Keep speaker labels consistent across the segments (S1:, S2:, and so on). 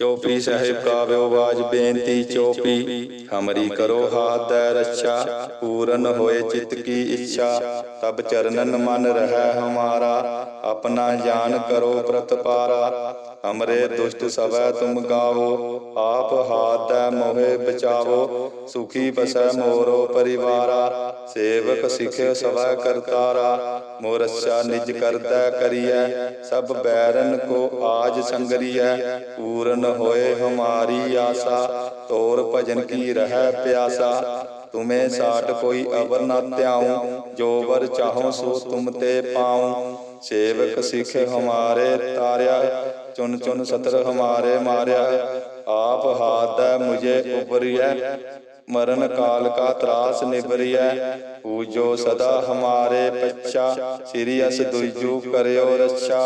S1: ਚੌਪੀ ਸਹਿਬ ਕਾਵਿਓ ਬਾਜ ਬੇਨਤੀ, ਚੌਪੀ, ਹਮਰੀ ਕਰੋ ਹਾਥ ਦੈ ਰੱਛਾ, ਪੂਰਨ ਹੋਏ ਚਿਤ ਕੀ ਇੱਛਾ, ਤਬ ਚਰਨਨ ਮਨ ਰਹਿ ਹਮਾਰਾ, ਆਪਣਾ ਜਾਨ ਕਰੋ ਪ੍ਰਤਪਾਰਾ। ਅਮਰੇ ਦੁਸ਼ਟ ਸਵੈ ਤੁਮ ਗਾਵੋ, ਆਪ ਹਾਥ ਮੋਹਿ ਬਚਾਵੋ, ਸੁਖੀ ਬਸੈ ਮੋਰੋ ਪਰਿਵਾਰਾ, ਸੇਵਕ ਸਿਖਿ ਸਵੈ ਕਰਤਾਰਾ, ਮੋਰਛਾ ਨਿਜ ਕਰਦਾ ਕਰੀਐ, ਸਭ ਬੈਰਨ ਕੋ ਆਜ ਸੰਗਰੀਐ, ਪੂਰਨ ਹੋਏ ਹਮਾਰੀ ਆਸਾ, ਤੋਰ ਭਜਨ ਕੀ ਰਹਿ ਪਿਆਸਾ, ਤੁਮੇ ਸਾਟ ਕੋਈ ਅਵਰ ਨਾ ਧਿਆਉ, ਜੋ ਵਰ ਚਾਹੋ ਸੋ ਤੁਮ ਤੇ ਪਾਉ ਸੇਵਕ ਸਿਖ ਹਮਾਰੇ ਤਾਰਿਆ ਚੁਨ ਚੁਨ ਸਤਰ ਹਮਾਰੇ ਮਾਰਿਆ। ਆਪ ਹਾਥ ਦੈ ਮੁਝੇ ਉਪਰਿਐ ਮਰਨ ਕਾਲ ਕਾ ਤਰਾਸ ਨਿਬਰਿਐ ਪੂਜੋ ਸਦਾ ਹਮਾਰੇ ਪੱਛਾ। ਸ੍ਰੀ ਅਸ ਦੁਜੂ ਕਰਿਓ ਰੱਛਾ।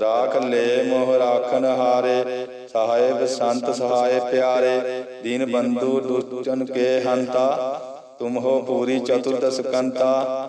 S1: ਰਾਖ ਲੈ ਮੋਹ ਰਾਖਨ ਹਾਰੇ। ਸਾਹਿਬ ਸੰਤ ਸਹਾਇ ਪਿਆਰੇ। ਦੀਨ ਬੰਧੂ ਦੁਚਨ ਕੇ ਹੰਤਾ। ਤੁਮ ਹੋ ਪੂਰੀ ਚਤੁਰਦਸ ਕੰਤਾ।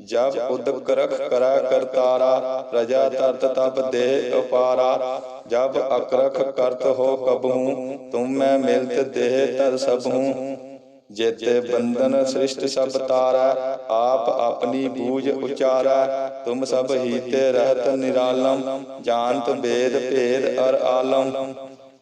S1: ਜਬ ਉਦਕ ਰਖ ਕਰੈ ਕਰਤਾਰਾ ਪ੍ਰਜਾ ਤਰਤ ਤਬ ਦੇ ਉਪਾਰਾ। ਜਬ ਅਕਰਖ ਕਰਤ ਹੋ ਕਬਹੂ ਤੁਮ ਮੈਂ ਮਿਲਤ ਦੇਹ ਤਰ ਸਭੂ। ਜੇਤੇ ਬੰਧਨ ਸ੍ਰਿਸ਼ਟ ਸਭ ਤਾਰਾ, ਆਪ ਆਪਣੀ ਬੂਝ ਉਚਾਰੈ। ਤੁਮ ਸਭ ਹੀਤੇ ਰਹਤ ਨਿਰਾਲਮ, ਜਾਣਤ ਬੇਦ ਭੇਦ ਅਰ ਆਲਮ।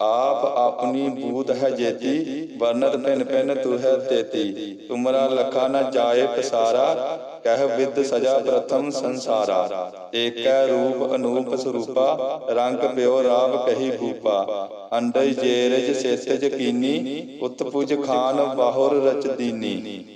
S1: ਆਪ ਆਪਣੀ ਬੂਧ ਹੈ ਜੇਤੀ, ਵਰਨਤ ਪਿਨ ਪਿਨ ਤੂ ਹੈ ਤੇਤੀ। ਤੁਮਰਾ ਲਖਾ ਨ ਜਾਏ ਪਸਾਰਾ, ਕਹਿ ਵਿਦ ਸਜਾ ਪ੍ਰਥਮ ਸੰਸਾਰਾ। ਏਕੈ ਰੂਪ ਅਨੂਪ ਸਰੂਪਾ, ਰੰਗ ਪਿਓ ਰਾਵ ਕਹੀ ਭੂਪਾ। ਅੰਡਈ ਜੇਰਜ ਸੇਤਜ ਕੀਨੀ, ਉਤਪੁਜ ਖਾਨ ਬਾਹੁਰ ਰਚ ਦੀਨੀ।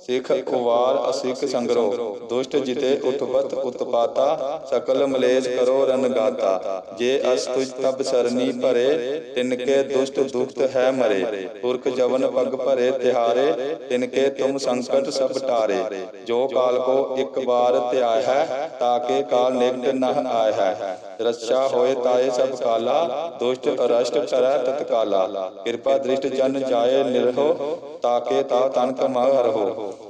S1: ਸਿੱਖ ਕੁਵਾਰ ਅਸਿਖ ਸੰਗਰੋ, ਦੁਸ਼ਟ ਜਿਤੇ ਉਤਪਤ ਉਤਪਾਤਾ, ਸਕਲ ਮਲੇਸ਼ ਕਰੋ ਰਨਗਾਤਾ ਜੇ ਅਸ ਤੁਜ ਤਬ ਸਰਨੀ ਭਰੇ, ਤਿਨਕੇ ਦੁਸ਼ਟ ਦੁਖਤ ਹੈ ਮਰੇ, ਪੁਰਖ ਜਵਨ ਪਗ ਭਰੇ ਤਿਹਾਰੇ, ਤਿਨਕੇ ਤੁਮ ਸੰਕਟ ਸਭ ਟਾਰੇ, ਜੋ ਕਾਲ ਕੋ ਇੱਕ ਵਾਰ ਧਿਆਇ ਹੈ ਤਾਕੇ ਕਾਲ ਨਿਕਟ ਨਹ ਆਇ ਹੈ ਰੱਛਾ ਹੋਏ ਤਾਏ ਸਭ ਕਾਲਾ, ਦੁਸ਼ਟ ਅਰਸ਼ਟ ਕਰੈ ਤਤਕਾਲਾ, ਕਿਰਪਾ ਦ੍ਰਿਸ਼ਟ ਜਨ ਜਾਏ ਨਿਰਹੋ ਤਾਕੇ ਤਾ ਤਨ ਕਮਾ ਰਹੋ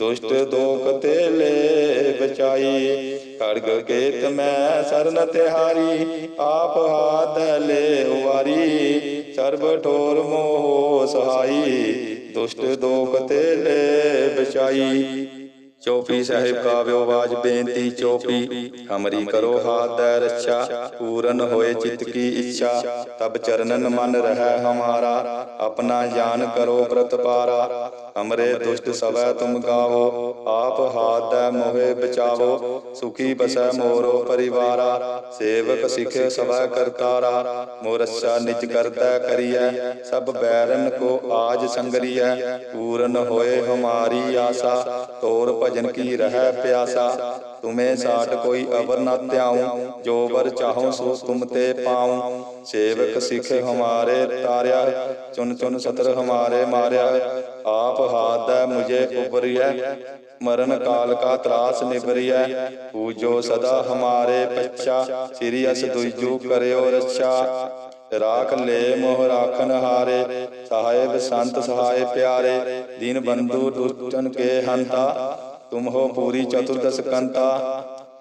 S1: ਦੁਸ਼ਟ ਦੋਖ ਤੇ ਲੈ ਬਚਾਈ। ਖੜਗ ਕੇਤ ਮੈਂ ਸਰਨ ਤਿਹਾਰੀ, ਆਪ ਹਾਥ ਲੈ ਉਵਾਰੀ। ਸਰਬ ਠੋਰ ਮੋਹ ਸਹਾਈ, ਦੁਸ਼ਟ ਦੋਖ ਤੇ ਲੈ ਬਚਾਈ। ਚੌਪੀ ਸਾਹਿਬ ਕਾਵਿਓ ਬਾਜ ਬੇਨਤੀ ਚੌਪੀ ਹਮਰੀ ਕਰੋ ਹਾਥ ਰੱਛਾ, ਪੂਰਨ ਹੋਏ ਚਿਤ ਕੀ ਇੱਛਾ। ਤਬ ਚਰਨਨ ਮਨ ਰਹਿ ਹਮਾਰਾ, ਆਪਣਾ ਜਾਨ ਕਰੋ ਪ੍ਰਤਪਾਰਾ। ਅਮਰੇ ਦੁਸ਼ਟ ਸਵੈ ਤੁਮ ਗਾਵੋ ਆਪ ਹਾਥ ਦੈ ਮੋਹਿ ਬਚਾਵੋ, ਸੁਖੀ ਬਸੈ ਮੋਰੋ ਪਰਿਵਾਰਾ, ਸੇਵਕ ਸਿਖ ਸਵੈ ਕਰਤਾਰਾ, ਮੋਰਛਾ ਨਿਜ ਕਰਤਾ ਕਰੀਐ, ਸਭ ਬੈਰਨ ਕੋ ਆਜ ਸੰਗਰੀਐ, ਪੂਰਨ ਹੋਏ ਹਮਾਰੀ ਆਸਾ, ਤੋਰ ਭਜਨ ਕੀ ਰਹਿ ਪਿਆਸਾ, ਤੁਮੇ ਸਾਟ ਕੋਈ ਅਵਰ ਨਾ ਧਿਆਉ, ਜੋ ਵਰ ਚਾਹੋ ਸੋ ਤੁਮ ਤੇ ਪਾਉ ਸੇਵਕ ਸਿਖ ਹਮਾਰੇ ਤਾਰਿਆ, ਚੁਨ ਚੁਨ ਸਤਰ ਹਮਾਰੇ ਮਾਰਿਆ। ਆਪ ਹਾਦੈ ਮੁਝੇ ਉਬਰਿਐ ਮਰਨ ਕਾਲ ਕਾ ਤਰਾਸ ਨਿਬਰਿਐ ਪੂਜੋ ਸਦਾ ਹਮਾਰੇ ਬੱਚਾ ਸ੍ਰੀ ਅਸ ਦੁਜੂ ਕਰਿਓ ਰੱਛਾ। ਰਾਖ ਲੈ ਮੋਹ ਰਾਖਨ ਹਾਰੇ ਸਹਾਇਬ ਸੰਤ ਸਹਾਇ ਪਿਆਰੇ। ਦੀਨ ਬੰਧੂ ਦੁਸ਼ਟਨ ਕੇ ਹੰਤਾ, ਤੁਮ ਹੋ ਪੂਰੀ ਚਤੁਰਦਸ ਕੰਤਾ।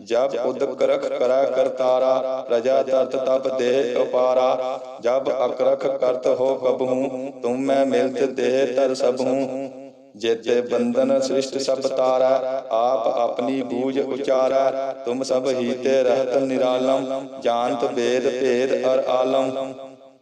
S1: ਜਬ ਉਦਕ ਰਖ ਕਰੈ ਕਰਤਾਰਾ, ਪ੍ਰਜਾ ਤਰਤ ਤਪ ਦੇਹ ਅਪਾਰਾ ਜਬ ਅਕਰਖ ਕਰਤ ਹੋ ਕਬਹੂ, ਤੁਮ ਮੈਂ ਮਿਲਤ ਦੇਹ ਤਰ ਸਭੂ। ਜੇਤੇ ਬੰਧਨ ਸ੍ਰਿਸ਼ਟ ਸਭ ਤਾਰਾ, ਆਪ ਆਪਣੀ ਬੂਝ ਉਚਾਰਾ। ਤੁਮ ਸਭ ਹੀਤੇ ਰਹਤ ਨਿਰਾਲਮ, ਜਾਣਤ ਵੇਦ ਭੇਦ ਅਰ ਆਲਮ।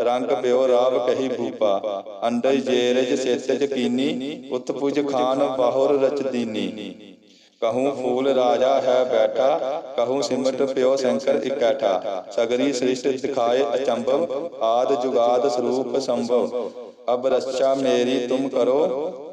S1: ਰੰਗ ਪਿਓ ਰਾਵ ਕਹੀ ਭੂਪਾ ਅੰਡਜ ਜੇਰਜ ਸੇਤਜ ਕੀਨੀ ਉਤਪੁਜ ਖਾਨ ਬਾਹੁਰ ਰਚ ਦੀਨੀ ਕਹੂੰ ਫੂਲ ਰਾਜਾ ਹੈ ਬੈਠਾ, ਕਹੂੰ ਸਿਮਟ ਪਿਓ ਸ਼ੰਕਰ ਇਕੈਠਾ। ਸਗਰੀ ਸ੍ਰਿਸ਼ਟ ਦਿਖਾਏ ਅਚੰਭਵ, ਆਦ ਜੁਗਾਦ ਸਰੂਪ ਸੰਭਵ। ਅਬ ਰੱਛਾ ਮੇਰੀ ਤੁਮ ਕਰੋ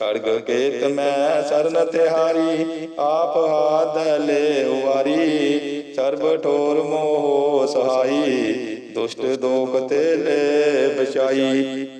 S1: ਖੜਗ ਕੇਤ ਮੈਂ ਸਰਨ ਤਿਹਾਰੀ, ਆਪ ਹਾਦਲੇ ਲੈ ਸਰਬ ਠੋਰ ਮੋਹ ਸਹਾਈ, ਦੁਸ਼ਟ ਦੋਖ ਤੇ ਲੈ ਬਚਾਈ।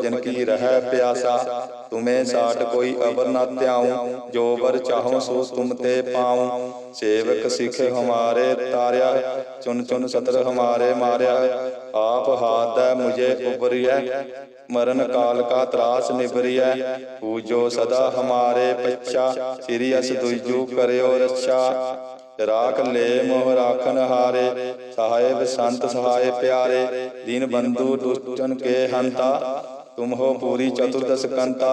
S1: ਭਜਨ ਕੀ ਰਹਿ ਪਿਆਸਾ? ਤੁਮੇ ਸਾਟ ਕੋਈ ਅਬਰ ਨਾ ਧਿਆਉ, ਜੋ ਵਰ ਚਾਹੋ ਸੋ ਤੁਮ ਤੇ ਪਾਉ। ਸੇਵਕ ਸਿਖ ਹਮਾਰੇ ਤਾਰਿਆ, ਚੁਨ ਚੁਨ ਸਤਰ ਹਮਾਰੇ ਮਾਰਿਆ। ਆਪ ਹਾਥ ਹੈ ਮੁਝੇ ਉਬਰਿਐ ਮਰਨ ਕਾਲ ਕਾ ਤਰਾਸ ਨਿਬਰਿਐ ਪੂਜੋ ਸਦਾ ਹਮਾਰੇ ਪੱਛਾ, ਸ੍ਰੀ ਅਸ ਦੁਜੂ ਕਰਿਓ ਰੱਛਾ। ਰਾਖ ਲੈ ਮੋਹ ਰਾਖਨ ਹਾਰੇ ਸਹਾਇਬ ਸੰਤ ਸਹਾਇ ਪਿਆਰੇ। ਦੀਨ ਬੰਧੂ ਦੁਸ਼ਟਨ ਕੇ ਹੰਤਾ। ਤੁਮ ਹੋ ਪੂਰੀ ਚਤੁਰਦਸ ਕੰਤਾ।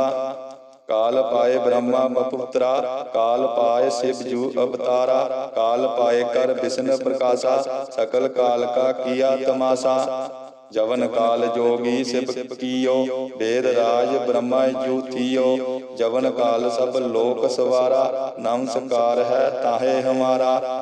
S1: ਕਾਲ ਪਾਏ ਬ੍ਰਹਮਾ ਬਪੁੱਤਰਾ ਕਾਲ ਪਾਏ ਸਿਵ ਜੂ ਅਵਤਾਰਾ। ਕਾਲ ਪਾਏ ਕਰ ਵਿਸ਼ਨ ਪ੍ਰਕਾਸ਼ਾ। ਸਕਲ ਕਾਲ ਕਾ ਕੀਆ ਤਮਾਸਾ। ਜਵਨ ਕਾਲ ਜੋਗੀ ਸਿਵ ਕੀਓ। ਵੇਦ ਰਾਜ ਬ੍ਰਹਮਾ ਜੂ ਜਵਨ ਕਾਲ ਸਭ ਲੋਕ ਸਵਾਰਾ। ਨਮਸਕਾਰ ਹੈ ਤਾਹੇ ਹਮਾਰਾ।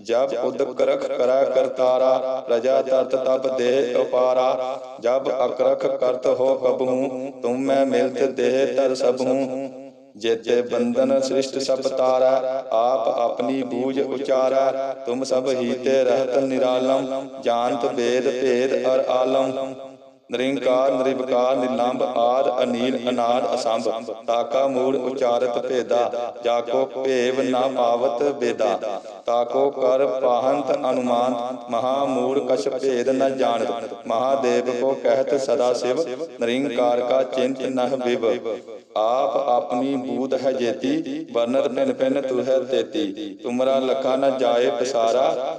S1: ਜਬ ਉਦਕ ਰਖ ਕਰੈ ਕਰਤਾਰਾ ਪ੍ਰਜਾ ਤਰਤ ਤਬ ਦੇਹ ਉਪਾਰਾ ਜਬ ਅਕਰਖ ਕਰਤ ਹੋ ਕਬਹੂ ਤੁਮ ਮੈਂ ਮਿਲਤ ਦੇਹ ਤਰ ਸਭੂ। ਜੇਤੇ ਬੰਧਨ ਸ੍ਰਿਸ਼ਟ ਸਭ ਤਾਰਾ, ਆਪ ਆਪਣੀ ਬੂਝ ਉਚਾਰਾ। ਤੁਮ ਸਭ ਹੀਤੇ ਰਹਤ ਨਿਰਾਲਮ ਜਾਨਤ ਵੇਦ ਭੇਦ ਅਰ ਆਲਮ। ਨਿਰੰਕਾਰ, ਨਿਰਵਕਾਰ ਨਿਲੰਬ ਆਦ ਅਨੀਲ, ਅਨਾਦ, ਅਸੰਭ, ਤਾਕਾ ਮੂੜ ਉਚਾਰਤ, ਭੇਦਾ, ਜਾਕੋ, ਭੇਵ ਨਾ ਪਾਵਤ ਬੇਦਾ ਤਾਕੋ, ਕਰ, ਪਾਹੰਤ, ਅਨੁਮਾਨ, ਮਹਾ ਮੂੜ ਕਛ, ਭੇਦ, ਨ ਜਾਣਤ, ਮਹਾਦੇਵ ਕੋ ਕਹਿਤ, ਸਦਾ ਸਿਵ, ਨਿਰੰਕਾਰ ਕਾ ਚਿੰਤ ਨਹ ਵਿਵ, ਆਪ ਆਪਣੀ ਬੂਧ ਹੈ ਜੇਤੀ, ਵਰਨਰ ਪਿਨ ਪਿਨ ਤੁਹ ਤੇਤੀ, ਤੁਮਰਾ ਲਖਾ ਨ ਜਾਏ ਪਸਾਰਾ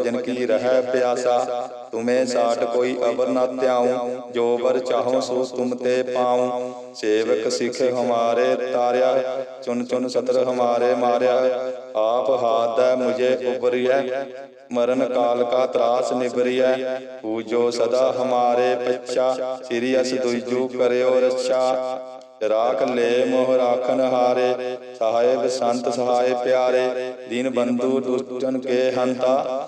S1: ਭਜਨ ਕੀ ਰਹਿ ਪਿਆਸਾ? ਤੁਮੇ ਸਾਟ ਕੋਈ ਅਵਰ ਨਾ ਧਿਆਉ, ਜੋ ਵਰ ਚਾਹੋ ਸੋ ਤੁਮ ਤੇ ਪਾਉ। ਸੇਵਕ ਸਿਖ ਹਮਾਰੇ ਤਾਰਿਆ ਚੁਨ ਚੁਨ ਸਤਰ ਹਮਾਰੇ ਮਾਰਿਆ। ਆਪ ਹਾਥ ਹੈ ਮੁਝੇ ਉਬਰਿਐ ਮਰਨ ਕਾਲ ਕਾ ਤਰਾਸ ਨਿਬਰਿਐ ਪੂਜੋ ਸਦਾ ਹਮਾਰੇ ਪੱਛਾ, ਸ੍ਰੀ ਅਸ ਦੁਜੂ ਕਰਿਓ ਰੱਛਾ। ਰਾਖ ਲੈ ਮੋਹ ਰਾਖਨ ਹਾਰੇ ਸਾਹਿਬ ਸੰਤ ਸਹਾਏ ਪਿਆਰੇ। ਦੀਨ ਬੰਧੂ ਦੁਸ਼ਟਨ ਕੇ ਹੰਤਾ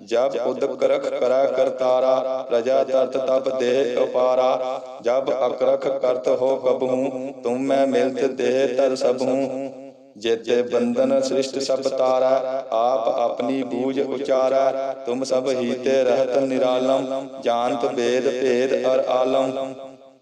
S1: ਜਬ ਉਦਕ ਰਖ ਕਰਾ ਕਰਤਾਰਾ, ਪ੍ਰਜਾ ਤਰਤ ਤਬ ਦੇਹ ਅਪਾਰਾ ਜਬ ਅਕਰਖ ਕਰਤ ਹੋ ਕਬਹੂ, ਤੁਮ ਮੈਂ ਮਿਲਤ ਦੇਹ ਤਰ ਸਭੂ। ਜੇਤੇ ਬੰਧਨ ਸ੍ਰਿਸ਼ਟ ਸਭ ਤਾਰਾ, ਆਪ ਆਪਣੀ ਬੂਝ ਉਚਾਰਾ। ਤੁਮ ਸਭ ਹੀਤੇ ਰਹਤ ਨਿਰਾਲਮ, ਜਾਣਤ ਵੇਦ ਭੇਦ ਅਰ ਆਲਮ।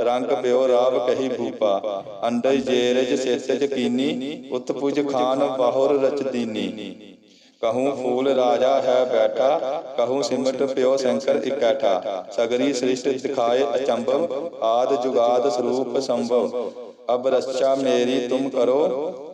S1: ਰੰਗ ਪਿਓ ਰਾਵ ਕਹੀ ਭੂਪਾ ਅੰਡਜ ਜੇਰਜ ਸੇਤਜ ਕੀਨੀ ਉਤ ਪੁਜ ਖਾਨ ਬਾਹੁਰ ਰਚ ਕਹੂੰ ਫੂਲ ਰਾਜਾ ਹੈ ਬੈਠਾ, ਕਹੂੰ ਸਿਮਟ ਪਿਓ ਸ਼ੰਕਰ ਇਕੱਠਾ। ਸਗਰੀ ਸ੍ਰਿਸ਼ਟ ਦਿਖਾਏ ਅਚੰਭਵ, ਆਦ ਜੁਗਾਦ ਸਰੂਪ ਸੰਭਵ। ਅਬ ਰਚਾ ਮੇਰੀ ਤੁਮ ਕਰੋ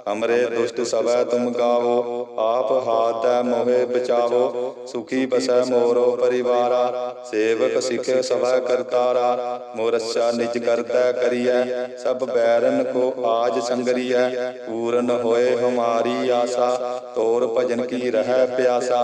S1: ਅਮਰੇ ਦੁਸ਼ਟ ਸਵੈ ਤੁਮ ਗਾਵੋ ਆਪ ਹਾਥ ਹੈ ਮੋਹਿ ਬਚਾਵੋ, ਸੁਖੀ ਬਸੈ ਮੋਰੋ ਪਰਿਵਾਰਾ, ਸੇਵਕ ਸਿਖ ਸਵੈ ਕਰਤਾਰਾ, ਮੋਰਛਾ ਨਿਜ ਕਰਤਾ ਕਰੀਐ, ਸਭ ਬੈਰਨ ਕੋ ਆਜ ਸੰਗਰੀਐ, ਪੂਰਨ ਹੋਏ ਹਮਾਰੀ ਆਸਾ, ਤੋਰ ਭਜਨ ਕੀ ਰਹਿ ਪਿਆਸਾ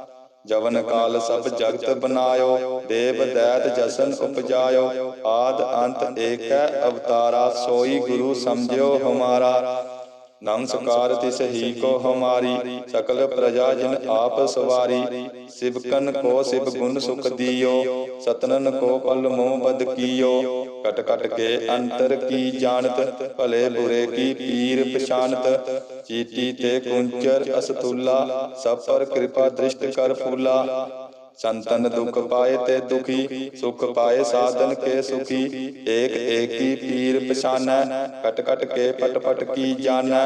S1: ਜਵਨ ਕਾਲ ਸਭ ਜਗਤ ਬਨਾਇਓ, ਦੇਵ ਦੈਤ ਜਸਨ ਉਪਜਾਇਓ, ਆਦ ਅੰਤ ਏਕੈ ਅਵਤਾਰਾ, ਸੋਈ ਗੁਰੂ ਸਮਝਿਓ ਹਮਾਰਾ। ਨਮਸਕਾਰ ਤਿਸ ਹੀ ਕੋ ਹਮਾਰੀ, ਸਕਲ ਪ੍ਰਜਾ ਜਿਨ ਆਪ ਸਵਾਰੀ। ਸਿਵਕਨ ਕੋ ਸਿਵ ਗੁਣ ਸੁਖ ਦਿਓ, ਸਤਨਨ ਕੋ ਪਲ ਮੋਹ ਬਦ ਕੀਓ। कट कट के अंतर की जानत, भले बुरे की पीर पछानत चीटी ते कुंचर असतुल्ला, सब पर कृपा दृष्ट कर फूला। संतन दुख पाए ते दुखी, सुख पाए साधन के सुखी। एक एक की पीर पछानै कट कट के पट पट की जानै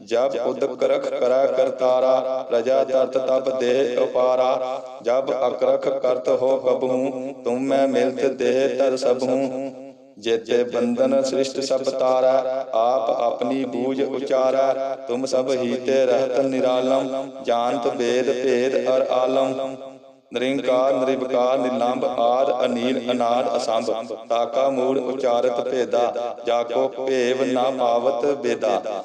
S1: ਜਬ ਉਦਕ ਕਰਖ ਕਰਾ ਕਰਤਾਰਾ ਪ੍ਰਜਾ ਤਰਤ ਤਪ ਦੇਹ ਉਪਾਰਾ। ਜਬ ਅਕਰਖ ਕਰਤ ਹੋ ਕਬਹੂ, ਤੁਮ ਮੈਂ ਮਿਲਤ ਦੇਹ ਤਰ ਸਭੂ। ਜੇਤੇ ਬੰਧਨ ਸ੍ਰਿਸ਼ਟ ਸਭ ਤਾਰਾ, ਆਪ ਆਪਣੀ ਬੂਝ ਉਚਾਰਾ। ਤੁਮ ਸਭ ਹੀਤੇ ਰਹਤ ਨਿਰਾਲਮ, ਜਾਣਤ ਬੇਦ ਭੇਦ ਅਰ ਆਲਮ। ਨਿਰੰਕਾਰ, ਨਿਰਵਿਕਾਰ ਨਿਲੰਬ ਆਦ ਅਨੀਲ, ਅਨਾਦ ਅਸੰਭ। ਤਾਕਾ ਮੂੜ ਉਚਾਰਤ ਭੇਦਾ, ਜਾ ਕੋ ਭੇਵ ਨਾ ਪਾਵਤ ਬੇਦਾ।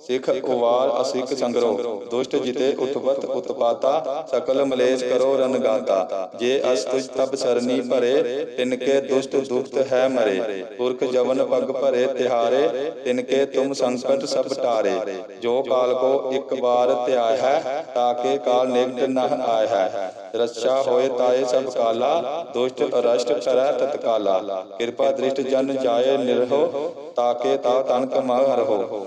S1: ਸਿੱਖ ਉਵਾਰ ਅਸਿਕ ਸੰਗਰੋ, ਦੁਸ਼ਟ ਜਿਤੇ ਉਤਪਤ ਉਤਪਾਤਾ, ਸਕਲ ਮਲੇਸ਼ ਕਰੋ ਰਨਗਾਤਾ ਜੇ ਅਸ ਤੁਜ ਤਬ ਸਰਨੀ ਭਰੇ, ਤਿਨਕੇ ਦੁਸ਼ਟ ਦੁਖਤ ਹੈ ਮਰੇ। ਪੁਰਖ ਜਵਨ ਪਗ ਭਰੇ ਤਿਹਾਰੇ, ਤਿਨਕੇ ਤੁਮ ਸੰਕਟ ਸਭ ਟਾਰੇ। ਜੋ ਕਾਲ ਕੋ ਇੱਕ ਵਾਰ ਧਿਆਇ ਹੈ ਤਾਕੇ ਕਾਲ ਨਿਕਟ ਨਹ ਆਇ ਹੈ। ਰੱਛਾ ਹੋਏ ਤਾਏ ਸਭ ਕਾਲਾ, ਦੁਸ਼ਟ ਅਰਸ਼ਟ ਕਰੈ ਤਤਕਾਲਾ ਕਿਰਪਾ ਦ੍ਰਿਸ਼ਟ ਜਨ ਜਾਏ ਨਿਰਹੋ ਤਾਕੇ ਤਾ ਤਨ ਕਮਾ ਰਹੋ।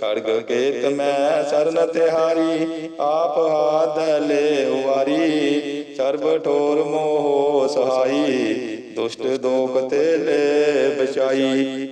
S1: ਖੜਗ ਕੇਤ ਮੈਂ ਸਰਨ ਤਿਹਾਰੀ, ਆਪ ਹਾਥ ਲੈ ਉਵਾਰੀ। ਸਰਬ ਠੋਰ ਮੋਹ ਸਹਾਈ, ਦੁਸ਼ਟ ਦੋਖ ਤੇ ਲੈ ਬਚਾਈ।